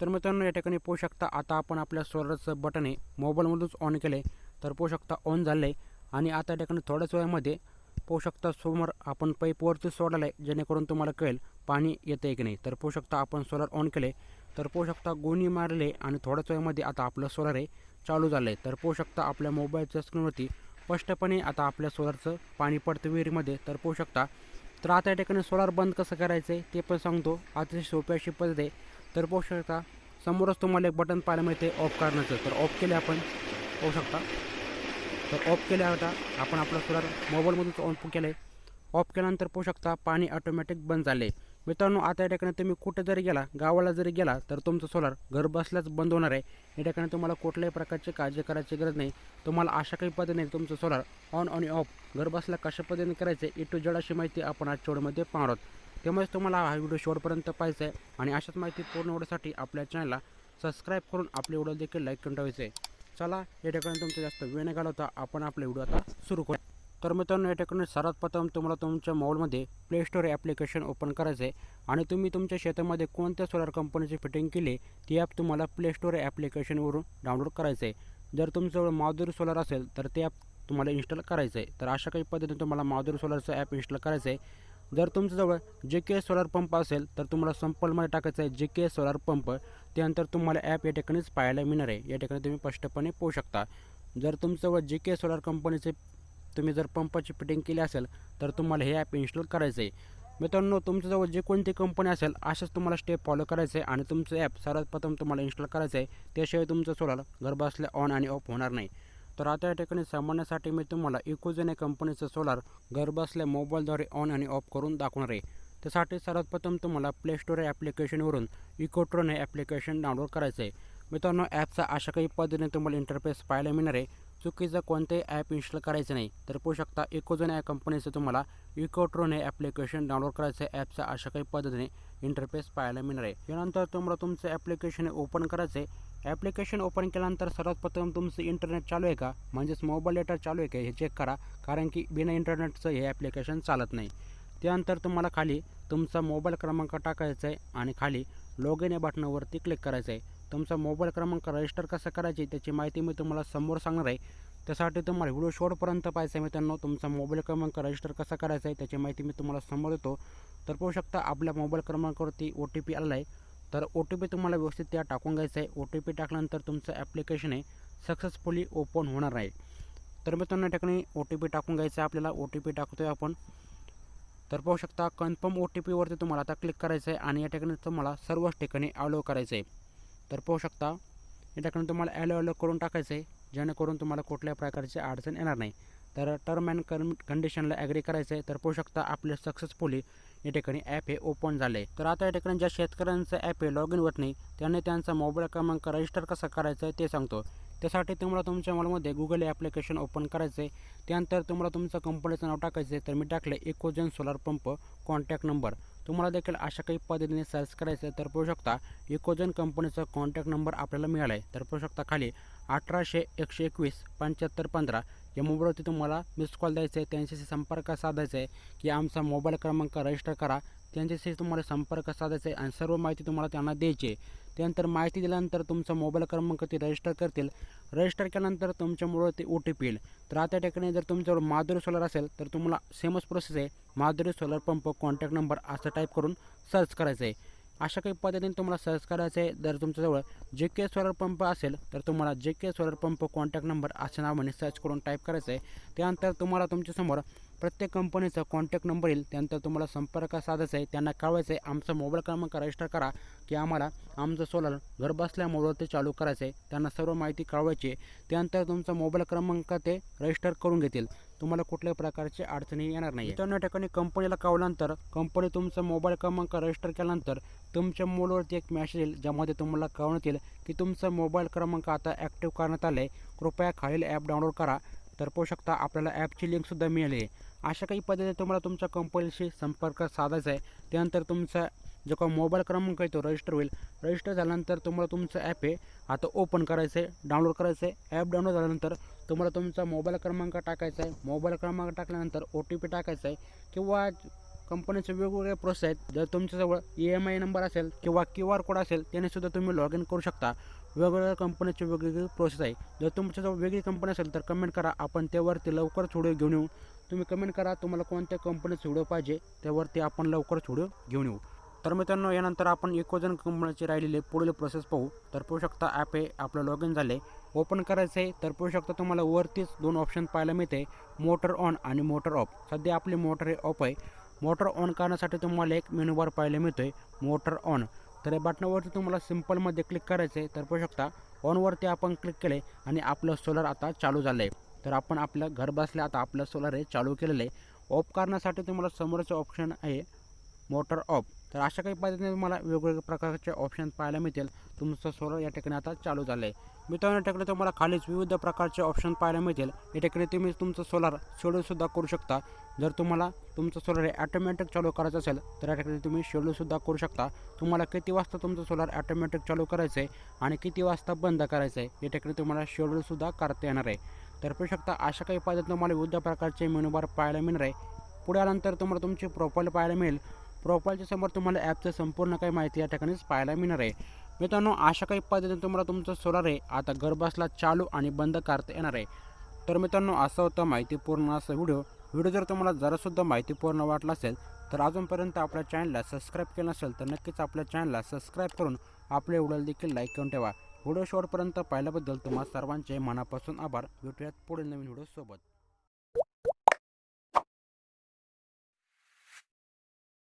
तर मित्रांनो या ठिकाणी पोहू शकता आता आपण आपल्या सोलरचं बटन आहे मोबाईलमधूनच ऑन केलं आहे तर पोहू शकता ऑन झालं आहे आणि आता या ठिकाणी थोड्याच वेळामध्ये पोहू शकता समोर आपण पाईपवरती सोडलं आहे जेणेकरून तुम्हाला कळेल पाणी येतं आहे की नाही. तर पोहू शकता आपण सोलर ऑन केले तर पोहू शकता गोणी मारले आणि थोड्याच वेळामध्ये आता आपलं सोलर आहे चालू झालं आहे तर पोहू शकता आपल्या मोबाईलच्या स्क्रीनवरती स्पष्टपणे आता आपल्या सोलरचं पाणी पडतं विहिरीमध्ये. तर पोहू शकता तर आता या ठिकाणी सोलार बंद कसं करायचं आहे ते पण सांगतो. अतिशय सोपी अशी पद्धत आहे तर पाहू शकता समोरच तुम्हाला एक बटन पाहायला मिळते ऑफ करण्याचं. तर ऑफ केले आपण पाहू शकता. तर ऑफ केल्या होता आपण आपला सोलार मोबाईलमधूनच ऑन केलं आहे ऑफ केल्यानंतर पाहू शकता पाणी ऑटोमॅटिक बंद झाले मित्रांनो आता या ठिकाणी तुम्ही कुठे जरी गेला गावाला जरी गेला तर तुमचं सोलार घर बसल्याच बंद होणार आहे. या ठिकाणी तुम्हाला कुठल्याही प्रकारची काळजी करायची गरज नाही. तुम्हाला अशा काही पद्धतीने तुमचं सोलार ऑन आणि ऑफ घर बसल्या कशा पद्धतीने करायचे ए टू जेड अशी माहिती आपण आज चोडमध्ये पाहणार आहोत. त्यामुळेच तुम्हाला हा व्हिडिओ शेवटपर्यंत पाहायचा आहे आणि अशाच माहिती पूर्ण होण्यासाठी आपल्या चॅनलला सबस्क्राईब करून आपले व्हिडिओ देखील लाईक करून ठेवायचे आहे. चला या ठिकाणी तुमचं जास्त वेळ न घालवता आपण आपले व्हिडिओ आता सुरू करू. तर मित्रांनो या ठिकाणी सर्वात प्रथम तुम्हाला तुमच्या मोबाईलमध्ये प्ले स्टोअर ॲप्लिकेशन ओपन करायचं आहे आणि तुम्ही तुमच्या शेतामध्ये कोणत्या सोलार कंपनीची फिटिंग केली ती ॲप तुम्हाला प्ले स्टोअर ॲप्लिकेशनवरून डाउनलोड करायचं आहे जर तुमच्याजवळ माधुरी सोलार असेल तर ते ॲप तुम्हाला इन्स्टॉल करायचं आहे तर अशा काही पद्धतीने तुम्हाला माधुरी सोलारचं ॲप इन्स्टॉल करायचं आहे जर तुमच्याजवळ जे के सोलार पंप असेल तर तुम्हाला संपलमध्ये टाकायचं आहे जे के सोलार पंप त्यानंतर तुम्हाला ॲप या ठिकाणीच पाहायला मिळणार आहे. या ठिकाणी तुम्ही स्पष्टपणे पाहू शकता. जर तुमच्याजवळ जे के सोलार कंपनीचे तुम्ही जर पंपाची फिटिंग केली असेल तर तुम्हाला हे ॲप इन्स्टॉल करायचं आहे मित्रांनो तुमच्याजवळ जे कोणती कंपनी असेल अशाच तुम्हाला स्टेप फॉलो करायचं आहे आणि तुमचं ॲप सर्वात प्रथम तुम्हाला इन्स्टॉल करायचं आहे त्याशिवाय तुमचं सोलार घरबसल्या ऑन आणि ऑफ होणार नाही. तर आता या ठिकाणी सामान्यासाठी मी तुम्हाला इकोजन या कंपनीचं सोलार घरबसल्या मोबाईलद्वारे ऑन आणि ऑफ करून दाखवणार आहे. त्यासाठी सर्वात प्रथम तुम्हाला प्ले स्टोअर ॲप्लिकेशनवरून इकोट्रॉन हे ॲप्लिकेशन डाउनलोड करायचं आहे मित्रांनो ॲपचा अशा काही पद्धतीने तुम्हाला इंटरफेस पाहायला मिळणार आहे. चुकीचं कोणतेही ॲप इन्स्टॉल करायचं नाही तर पाहू शकता इकोजन या कंपनीचं तुम्हाला इकोट्रोन हे ॲप्लिकेशन डाउनलोड करायचं आहे. ॲपचा अशा काही पद्धतीने इंटरफेस पाहायला मिळणार आहे. यानंतर तुम्हाला तुमचं ॲप्लिकेशन ओपन करायचं आहे. ॲप्लिकेशन ओपन केल्यानंतर सर्वात प्रथम तुमचं इंटरनेट चालू आहे का? म्हणजेच मोबाईल डेटा चालू आहे का? हे चेक करा. कारण की बिना इंटरनेटचं हे ॲप्लिकेशन चालत नाही. त्यानंतर तुम्हाला खाली तुमचा मोबाईल क्रमांक टाकायचा आहे आणि खाली लॉग इन या बटनावरती क्लिक करायचं आहे. तुमचा मोबाईल क्रमांक रजिस्टर कसं करायची त्याची माहिती मी तुम्हाला समोर सांगणार आहे. त्यासाठी तुम्हाला व्हिडिओ शॉर्टपर्यंत पाहायचं आहे मित्रांनो. तुमचा मोबाईल क्रमांक रजिस्टर कसा करायचा आहे त्याची माहिती मी तुम्हाला समोर देतो. तर पाहू शकता आपल्या मोबाईल क्रमांकावरती ओ टी पी आला आहे. तर ओ टी पी तुम्हाला व्यवस्थित त्या टाकून घ्यायचं आहे. ओ टी पी टाकल्यानंतर तुमचं ॲप्लिकेशन आहे सक्सेसफुली ओपन होणार आहे. तर मित्रांनो या ठिकाणी ओ टी पी टाकून घ्यायचं आहे आपल्याला. ओ टी पी टाकतो आहे आपण. तर पाहू शकता कन्फर्म ओ टी पीवरती तुम्हाला आता क्लिक करायचं आहे आणि या ठिकाणी तुम्हाला सर्वच ठिकाणी अलो करायचं आहे. तर पाहू शकता या ठिकाणी तुम्हाला ॲलो ॲलो करून टाकायचं आहे जेणेकरून तुम्हाला कुठल्या प्रकारची अडचण येणार नाही. तर टर्म अँड कन कंडिशनला ॲग्री करायचं आहे तर पाहू शकता आपले सक्सेसफुली या ठिकाणी ॲप हे ओपन झाले आहे तर आता या ठिकाणी ज्या शेतकऱ्यांचं ॲप आहे लॉग इन होत नाही त्यांनी त्यांचा मोबाईल क्रमांक रजिस्टर कसा करायचा आहे ते सांगतो. त्यासाठी तुम्हाला तुमच्या मोबाईलमध्ये गुगल ॲप्लिकेशन ओपन करायचं आहे त्यानंतर तुम्हाला तुमचं कंपनीचं नाव टाकायचं आहे तर मी टाकलं Ecozen solar pump contact number तुम्हाला देखील अशा काही पद्धतीने सर्च करायचं आहे तर पाहू शकता इकोजन कंपनीचा कॉन्टॅक्ट नंबर आपल्याला मिळाला आहे तर पाहू शकता खाली अठराशे एकशे एकवीस पंच्याहत्तर पंधरा या मोबाईलवरती तुम्हाला मिस कॉल द्यायचा आहे त्यांच्याशी संपर्क साधायचा आहे की आमचा मोबाईल क्रमांक रजिस्टर करा. त्यांच्याशी तुम्हाला संपर्क साधायचा आहे आणि सर्व माहिती तुम्हाला त्यांना द्यायची आहे. त्यानंतर माहिती दिल्यानंतर तुमचा मोबाईल क्रमांक ते रजिस्टर करतील. रजिस्टर केल्यानंतर तुमच्यामुळं ते ओ टी पी येईल. तर आता ठिकाणी जर तुमच्यावर माधुरी सोलर असेल तर तुम्हाला सेमच प्रोसेस आहे. Madhuri solar pump contact number असं टाईप करून सर्च करायचं आहे अशा काही पद्धतीने तुम्हाला सर्च करायचं आहे जर तुमच्याजवळ जे के सोलर पंप असेल तर तुम्हाला J K solar pump contact number असं नावाने सर्च करून टाईप करायचं आहे त्यानंतर तुम्हाला तुमच्यासमोर प्रत्येक कंपनीचा कॉन्टॅक्ट नंबर येईल. त्यानंतर तुम्हाला संपर्क साधायचा आहे. त्यांना कळवायचं आहे. आमचा मोबाईल क्रमांक रजिस्टर करा. की आम्हाला आमचं सोलर घर बसल्या मोबाईलवरती चालू करायचं आहे त्यांना सर्व माहिती कळवायची आहे. त्यानंतर तुमचा मोबाईल क्रमांक ते रजिस्टर करून घेतील. तुम्हाला कुठल्याही प्रकारची अडचणी येणार नाही त्या ठिकाणी कंपनीला कळवल्यानंतर कंपनी तुमचा मोबाईल क्रमांक रजिस्टर केल्यानंतर तुमच्या मोबाईलवरती एक मॅसेज येईल ज्यामध्ये तुम्हाला कळवण्यात येईल की तुमचा मोबाईल क्रमांक आता ॲक्टिव्ह करण्यात आला आहे कृपया खालील ॲप डाउनलोड करा. तर पाहू शकता आपल्याला ॲपची लिंकसुद्धा मिळाली आहे. अशा काही पद्धतीने तुम्हाला तुमच्या कंपनीशी संपर्क साधायचा आहे. त्यानंतर तुमचा जो का मोबाईल क्रमांक आहे तो रजिस्टर होईल. रजिस्टर झाल्यानंतर तुम्हाला तुमचं ॲप आहे आता ओपन करायचं आहे. डाउनलोड करायचं आहे. ॲप डाउनलोड झाल्यानंतर तुम्हाला तुमचा मोबाईल क्रमांक टाकायचा आहे. मोबाईल क्रमांक टाकल्यानंतर ओ टी पी टाकायचा आहे. किंवा कंपनीचे वेगवेगळे प्रोसेस आहेत. जर तुमच्याजवळ ई एम आय नंबर असेल किंवा क्यू आर कोड असेल त्यानेसुद्धा तुम्ही लॉग इन करू शकता. वेगवेगळ्या कंपनीची वेगवेगळी प्रोसेस आहे. जर तुमच्याजवळ वेगळी कंपनी असेल तर कमेंट करा. आपण त्यावरती लवकरच व्हिडिओ घेऊन येऊ. तुम्ही कमेंट करा. तुम्हाला कोणत्या कंपनीचा व्हिडिओ पाहिजे त्यावरती आपण लवकरच व्हिडिओ घेऊन येऊ. तर मित्रांनो यानंतर आपण इकोजन कंपनीची राहिलेली पुढील प्रोसेस पाहू. तर पाहू शकता ॲप आहे आपलं लॉग इन झाले ओपन करायचं आहे. तर पाहू शकता तुम्हाला वरतीच दोन ऑप्शन पाहायला मिळते मोटर ऑन आणि मोटर ऑफ सध्या आपली मोटर हे ऑफ आहे. मोटर ऑन करण्यासाठी तुम्हाला एक मेनू बार पाहायला मिळतो आहे मोटर ऑन तर या बटनावरती तुम्हाला सिम्पलमध्ये क्लिक करायचं आहे तर पाहू शकता ऑनवरती आपण क्लिक केले आणि आपलं सोलर आता चालू झालं आहे तर आपण आपलं घरबसल्या आता आपलं सोलर हे चालू केलेलं आहे. ऑफ करण्यासाठी तुम्हाला समोरचं ऑप्शन आहे मोटर ऑफ तर अशा काही पद्धतीने तुम्हाला वेगवेगळ्या प्रकारचे ऑप्शन पाहायला मिळतील. तुमचं सोलर या ठिकाणी आता चालू झालं आहे मित्रांनो या ठिकाणी तुम्हाला खालीच विविध प्रकारचे ऑप्शन पाहायला मिळतील. या ठिकाणी तुम्ही तुमचं सोलार शेड्यूलसुद्धा करू शकता. जर तुम्हाला तुमचं सोलर हे ॲटोमॅटिक चालू करायचं असेल तर या ठिकाणी तुम्ही शेड्यूलसुद्धा करू शकता. तुम्हाला किती वाजता तुमचं सोलार ॲटोमॅटिक चालू करायचं आहे आणि किती वाजता बंद करायचं आहे या ठिकाणी तुम्हाला शेड्यूलसुद्धा करता येणार आहे. तर पाहू शकता अशा काही पद्धत तुम्हाला विविध प्रकारचे मेनूबार पाहायला मिळणार आहे. पुढे आल्यानंतर तुम्हाला तुमची प्रोफाईल पाहायला मिळेल. प्रोफाईलच्या समोर तुम्हाला ॲपचं संपूर्ण काही माहिती या ठिकाणीच पाहायला मिळणार आहे. मित्रांनो अशा काही पद्धतीने तुम्हाला तुमचं सोलार आहे. आता गर्भासला चालू आणि बंद करता येणार आहे. तर मित्रांनो असं होतं माहितीपूर्ण असं व्हिडिओ व्हिडिओ जर तुम्हाला जरासुद्धा माहितीपूर्ण वाटला असेल तर अजूनपर्यंत आपल्या चॅनलला सबस्क्राईब केलं नसेल तर नक्कीच आपल्या चॅनलला सबस्क्राईब करून आपले व्हिडिओला देखील लाईक करून ठेवा. व्हिडिओ शॉर्टपर्यंत पाहिल्याबद्दल तुम्हा सर्वांचे मनापासून आभार. भेटूयात पुढील नवीन व्हिडिओसोबत.